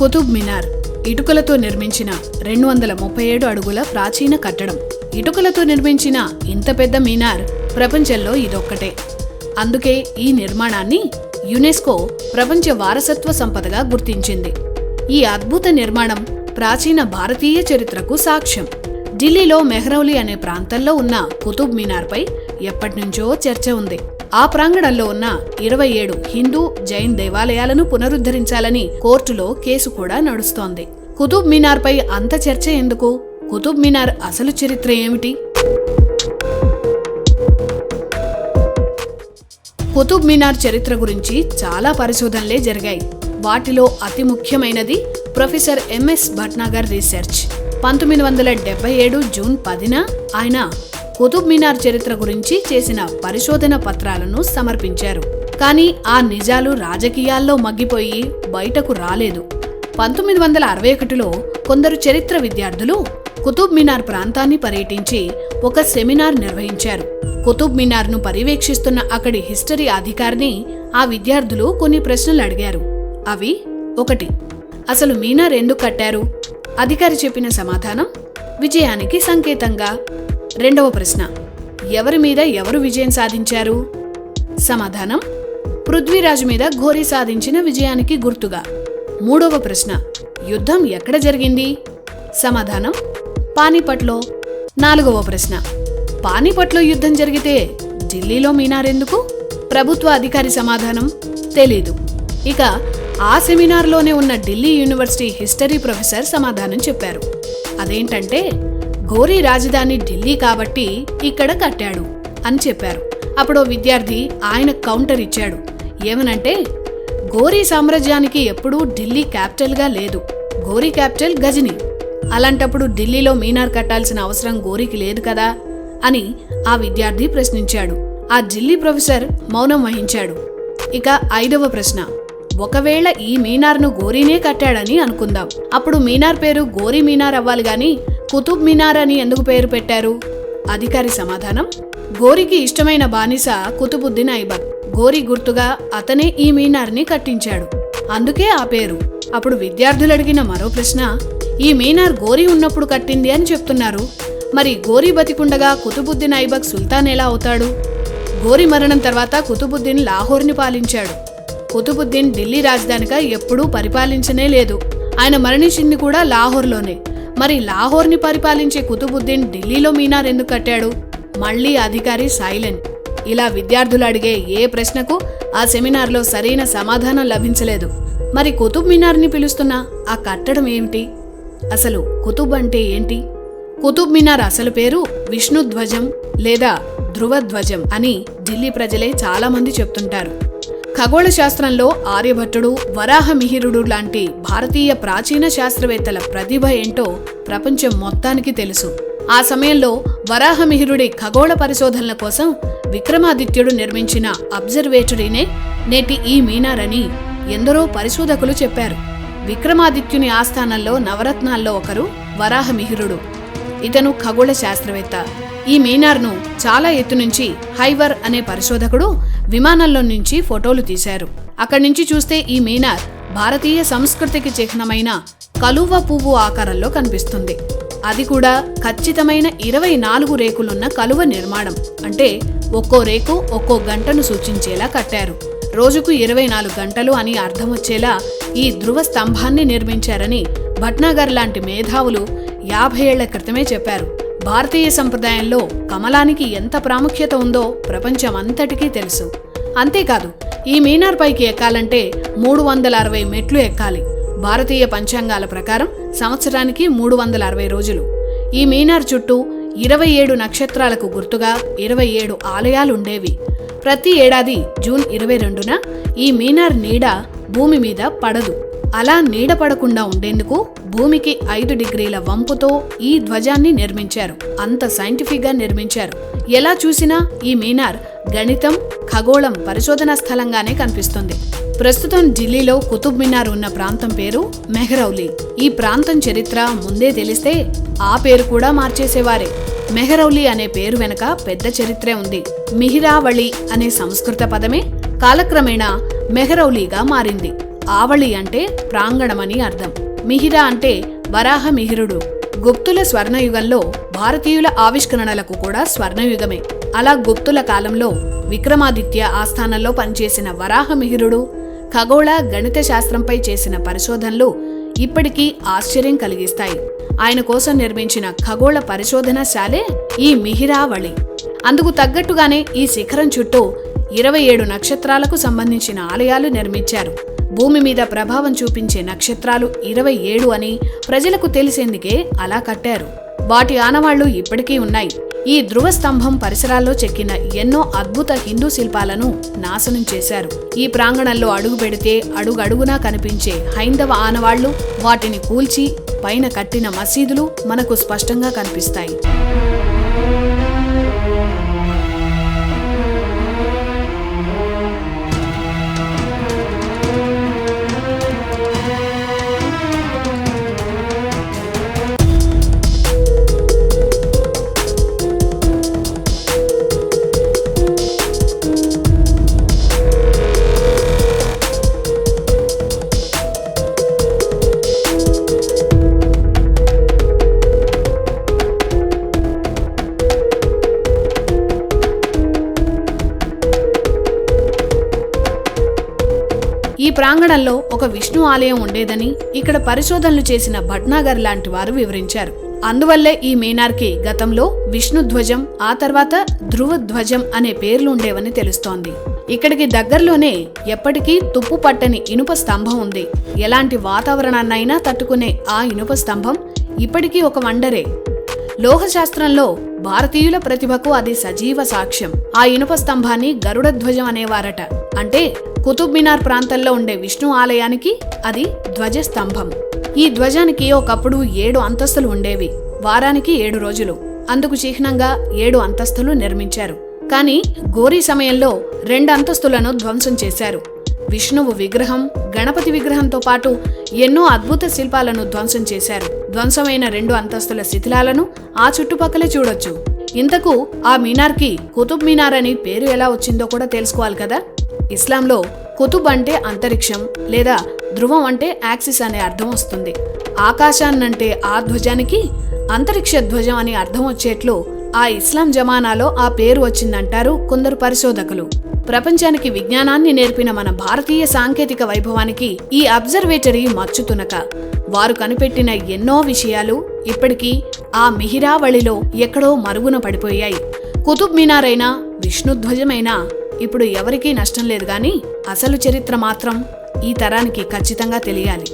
కుతుబ్ మినార్ ఇటుకలతో నిర్మించిన రెండు వందల ముప్పై ఏడు అడుగుల ప్రాచీన కట్టడం. ఇటుకలతో నిర్మించిన ఇంత పెద్ద మినార్ ప్రపంచంలో ఇదొక్కటే. అందుకే ఈ నిర్మాణాన్ని యునెస్కో ప్రపంచ వారసత్వ సంపదగా గుర్తించింది. ఈ అద్భుత నిర్మాణం ప్రాచీన భారతీయ చరిత్రకు సాక్ష్యం. ఢిల్లీలో మెహ్రౌలి అనే ప్రాంతంలో ఉన్న కుతుబ్ మినార్పై ఎప్పటినుంచో చర్చ ఉంది. ఆ ప్రాంగణంలో ఉన్న ఇరవై ఏడు హిందూ జైన్ దేవాలయాలను పునరుద్ధరించాలని కోర్టులో కేసు కూడా నడుస్తోంది. కుతుబ్ మినార్పై అంత చర్చ ఎందుకు? కుతుబ్ మినార్ అసలు చరిత్ర ఏమిటి? కుతుబ్ మినార్ చరిత్ర గురించి చాలా పరిశోధనలే జరిగాయి. వాటిలో అతి ముఖ్యమైనది ప్రొఫెసర్ ఎంఎస్ భట్నాగర్ రీసెర్చ్. పంతొమ్మిది వందల డెబ్బై ఏడు జూన్ పదిన ఆయన కుతుబ్ మినార్ చరిత్ర గురించి చేసిన పరిశోధన పత్రాలను సమర్పించారు. కానీ ఆ నిజాలు రాజకీయాల్లో మగ్గిపోయి బయటకు రాలేదు. పంతొమ్మిది వందల అరవై ఒకటిలో కొందరు చరిత్ర విద్యార్థులు కుతుబ్ మినార్ ప్రాంతాన్ని పర్యటించి ఒక సెమినార్ నిర్వహించారు. కుతుబ్ మినార్ను పర్యవేక్షిస్తున్న అక్కడి హిస్టరీ అధికారిని ఆ విద్యార్థులు కొన్ని ప్రశ్నలు అడిగారు. అవి ఒకటి అసలు మీనార్ ఎందుకు కట్టారు? అధికారి చెప్పిన సమాధానం విజయానికి సంకేతంగా రెండవ ప్రశ్న. ఎవరి మీద ఎవరు విజయం సాధించారు? సమాధానం పృథ్వీరాజు మీద ఘోరీ సాధించిన విజయానికి గుర్తుగా. మూడవ ప్రశ్న యుద్ధం ఎక్కడ జరిగింది? సమాధానం పానీపట్లో. నాలుగవ ప్రశ్న పానీపట్లో యుద్ధం జరిగితే ఢిల్లీలో మీనారెందుకు ప్రభుత్వ అధికారి సమాధానం తెలీదు. ఇక ఆ సెమినార్లోనే ఉన్న ఢిల్లీ యూనివర్సిటీ హిస్టరీ ప్రొఫెసర్ సమాధానం చెప్పారు. అదేంటంటే ఘోరీ రాజధాని ఢిల్లీ కాబట్టి ఇక్కడ కట్టాడు అని చెప్పారు. అప్పుడు ఓ విద్యార్థి ఆయన కౌంటర్ ఇచ్చాడు. ఏమనంటే గోరీ సామ్రాజ్యానికి ఎప్పుడూ ఢిల్లీ క్యాపిటల్గా లేదు. గోరీ క్యాపిటల్ గజని. అలాంటప్పుడు ఢిల్లీలో మీనార్ కట్టాల్సిన అవసరం ఘోరీకి లేదు కదా? అని ఆ విద్యార్థి ప్రశ్నించాడు. ఆ ఢిల్లీ ప్రొఫెసర్ మౌనం వహించాడు. ఇక ఐదవ ప్రశ్న. ఒకవేళ ఈ మీనార్ను గోరీనే కట్టాడని అనుకుందాం. అప్పుడు మీనార్ పేరు గోరీ మీనార్ అవ్వాలి గాని కుతుబ్ మీనార్ అని ఎందుకు పేరు పెట్టారు? అధికారి సమాధానం గోరికి ఇష్టమైన బానిస కుతుబుద్దీన్ ఐబక్. గోరి గుర్తుగా అతనే ఈ మీనార్ని కట్టించాడు. అందుకే ఆ పేరు. అప్పుడు విద్యార్థులు అడిగిన మరో ప్రశ్న ఈ మీనార్ గోరి ఉన్నప్పుడు కట్టింది అని చెప్తున్నారు. మరి గోరి బతికుండగా కుతుబుద్దీన్ ఐబక్ సుల్తాన్ ఎలా అవుతాడు? గోరి మరణం తర్వాత కుతుబుద్దీన్ లాహోర్ని పాలించాడు. కుతుబుద్దీన్ ఢిల్లీ రాజధానిగా ఎప్పుడూ పరిపాలించనే లేదు. ఆయన మరణించింది కూడా లాహోర్లోనే. మరి లాహోర్ని పరిపాలించే కుతుబుద్దీన్ ఢిల్లీలో మీనార్ ఎందుకు కట్టాడు? మళ్ళీ అధికారి సైలెంట్. ఇలా విద్యార్థులు అడిగే ఏ ప్రశ్నకు ఆ సెమినార్లో సరైన సమాధానం లభించలేదు. మరి కుతుబ్ మినార్ని పిలుస్తున్న ఆ కట్టడం ఏమిటి? అసలు కుతుబ్ అంటే ఏంటి? కుతుబ్ మినార్ అసలు పేరు విష్ణుధ్వజం లేదా ధ్రువధ్వజం అని ఢిల్లీ ప్రజలే చాలామంది చెప్తుంటారు. ఖగోళ శాస్త్రంలో ఆర్యభట్టుడు వరాహమిహిరుడు లాంటి భారతీయ ప్రాచీన శాస్త్రవేత్తల ప్రతిభ ఏంటో ప్రపంచం మొత్తానికి తెలుసు. ఆ సమయంలో వరాహమిహిరుడి ఖగోళ పరిశోధనల కోసం విక్రమాదిత్యుడు నిర్మించిన అబ్జర్వేటరీనే నేటి ఈ మీనార్ అని ఎందరో పరిశోధకులు చెప్పారు. విక్రమాదిత్యుని ఆస్థానంలో నవరత్నాల్లో ఒకరు వరాహమిహిరుడు. ఇతను ఖగోళ శాస్త్రవేత్త. ఈ మీనార్ను చాలా ఎత్తు నుంచి హైవర్ అనే పరిశోధకుడు విమానంలో నుంచి ఫోటోలు తీశారు. అక్కడి నుంచి చూస్తే ఈ మీనార్ భారతీయ సంస్కృతికి చిహ్నమైన కలువ పువ్వు ఆకారంలో కనిపిస్తుంది. అది కూడా ఖచ్చితమైన ఇరవై నాలుగు రేకులున్న కలువ నిర్మాణం. అంటే ఒక్కో రేకు ఒక్కో గంటను సూచించేలా కట్టారు. రోజుకు ఇరవై నాలుగు గంటలు అని అర్థం వచ్చేలా ఈ ధృవ స్తంభాన్ని నిర్మించారని భట్నాగర్ లాంటి మేధావులు యాభై ఏళ్ళ క్రితమే చెప్పారు. భారతీయ సంప్రదాయంలో కమలానికి ఎంత ప్రాముఖ్యత ఉందో ప్రపంచమంతటికీ తెలుసు. అంతేకాదు ఈ మీనార్ పైకి ఎక్కాలంటే మూడు వందల అరవై మెట్లు ఎక్కాలి. భారతీయ పంచాంగాల ప్రకారం సంవత్సరానికి మూడు వందల అరవై రోజులు. ఈ మీనార్ చుట్టూ ఇరవై ఏడు నక్షత్రాలకు గుర్తుగా ఇరవై ఏడు ఆలయాలుండేవి. ప్రతి ఏడాది జూన్ ఇరవై రెండున ఈ మీనార్ నీడ భూమి మీద పడదు. అలా నీడ పడకుండా ఉండేందుకు భూమికి ఐదు డిగ్రీల వంపుతో ఈ ధ్వజాన్ని నిర్మించారు. అంత సైంటిఫిక్గా నిర్మించారు. ఎలా చూసినా ఈ మీనార్ గణితం ఖగోళం పరిశోధనా స్థలంగానే కనిపిస్తుంది. ప్రస్తుతం ఢిల్లీలో కుతుబ్ మినార్ ఉన్న ప్రాంతం పేరు మెహ్రౌలీ. ఈ ప్రాంతం చరిత్ర ముందే తెలిస్తే ఆ పేరు కూడా మార్చేసేవారే. మెహరౌలి అనే పేరు వెనక పెద్ద చరిత్రే ఉంది. మిహిరావళి అనే సంస్కృత పదమే కాలక్రమేణా మెహరౌలీగా మారింది. ఆవళి అంటే ప్రాంగణమని అర్థం. మిహిర అంటే వరాహ మిహిరుడు గుప్తుల స్వర్ణయుగంలో భారతీయుల ఆవిష్కరణలకు కూడా స్వర్ణయుగమే. అలా గుప్తుల కాలంలో విక్రమాదిత్య ఆస్థానంలో పనిచేసిన వరాహ మిహిరుడు ఖగోళ గణిత శాస్త్రంపై చేసిన పరిశోధనలు ఇప్పటికీ ఆశ్చర్యం కలిగిస్తాయి. ఆయన కోసం నిర్మించిన ఖగోళ పరిశోధనశాలే ఈ మిహిరావళి. అందుకు తగ్గట్టుగానే ఈ శిఖరం చుట్టూ ఇరవై ఏడు నక్షత్రాలకు సంబంధించిన ఆలయాలు నిర్మించారు. భూమి మీద ప్రభావం చూపించే నక్షత్రాలు ఇరవై ఏడు అని ప్రజలకు తెలిసేందుకే అలా కట్టారు. వాటి ఆనవాళ్ళు ఇప్పటికీ ఉన్నాయి. ఈ ధ్రువ స్తంభం పరిసరాల్లో చెక్కిన ఎన్నో అద్భుత హిందూ శిల్పాలను నాశనం చేశారు. ఈ ప్రాంగణంలో అడుగు పెడితే అడుగడుగునా కనిపించే హైందవ ఆనవాళ్ళు వాటిని కూల్చి పైన కట్టిన మసీదులు మనకు స్పష్టంగా కనిపిస్తాయి. ప్రాంగణంలో ఒక విష్ణు ఆలయం ఉండేదని ఇక్కడ పరిశోధనలు చేసిన భట్నాగర్ లాంటి వారు వివరించారు. అందువల్లే ఈ మీనార్కి గతంలో విష్ణుధ్వజం ఆ తర్వాత ధ్రువధ్వజం అనే పేర్లు ఉండేవని తెలుస్తోంది. ఇక్కడికి దగ్గరలోనే ఎప్పటికీ తుప్పు పట్టని ఇనుప స్తంభం ఉంది. ఎలాంటి వాతావరణాన్నైనా తట్టుకునే ఆ ఇనుప స్తంభం ఇప్పటికీ ఒక వండరే. లోహశాస్త్రంలో భారతీయుల ప్రతిభకు అది సజీవ సాక్ష్యం. ఆ ఇనుప స్తంభాన్ని గరుడ ధ్వజం అనేవారట. అంటే కుతుబ్ మినార్ ప్రాంతంలో ఉండే విష్ణు ఆలయానికి అది ధ్వజ స్తంభం. ఈ ధ్వజానికి ఒకప్పుడు ఏడు అంతస్తులు ఉండేవి. వారానికి ఏడు రోజులు. అందుకు చిహ్నంగా ఏడు అంతస్తులు నిర్మించారు. కానీ గోరీ సమయంలో రెండు అంతస్తులను ధ్వంసం చేశారు. విష్ణువు విగ్రహం గణపతి విగ్రహంతో పాటు ఎన్నో అద్భుత శిల్పాలను ధ్వంసం చేశారు. ధ్వంసమైన రెండు అంతస్తుల శిథిలాలను ఆ చుట్టుపక్కలే చూడొచ్చు. ఇంతకు ఆ మీనార్కి కుతుబ్ మీనార్ అని పేరు ఎలా వచ్చిందో కూడా తెలుసుకోవాలి కదా? ఇస్లాంలో కుతుబ్ అంటే అంతరిక్షం లేదా ధ్రువం అంటే యాక్సిస్ అనే అర్థం వస్తుంది. ఆకాశాన్నంటే ఆ ధ్వజానికి అంతరిక్ష ధ్వజం అని అర్థం వచ్చేట్లు ఆ ఇస్లాం జమానాలో ఆ పేరు వచ్చిందంటారు కొందరు పరిశోధకులు. ప్రపంచానికి విజ్ఞానాన్ని నేర్పిన మన భారతీయ సాంకేతిక వైభవానికి ఈ అబ్జర్వేటరీ మచ్చుతునక. వారు కనిపెట్టిన ఎన్నో విషయాలు ఇప్పటికీ ఆ మిహిరావళిలో ఎక్కడో మరుగున పడిపోయాయి. కుతుబ్ మీనారైనా విష్ణుధ్వజమైనా ఇప్పుడు ఎవరికీ నష్టం లేదు గాని అసలు చరిత్ర మాత్రం ఈ తరానికి ఖచ్చితంగా తెలియాలి.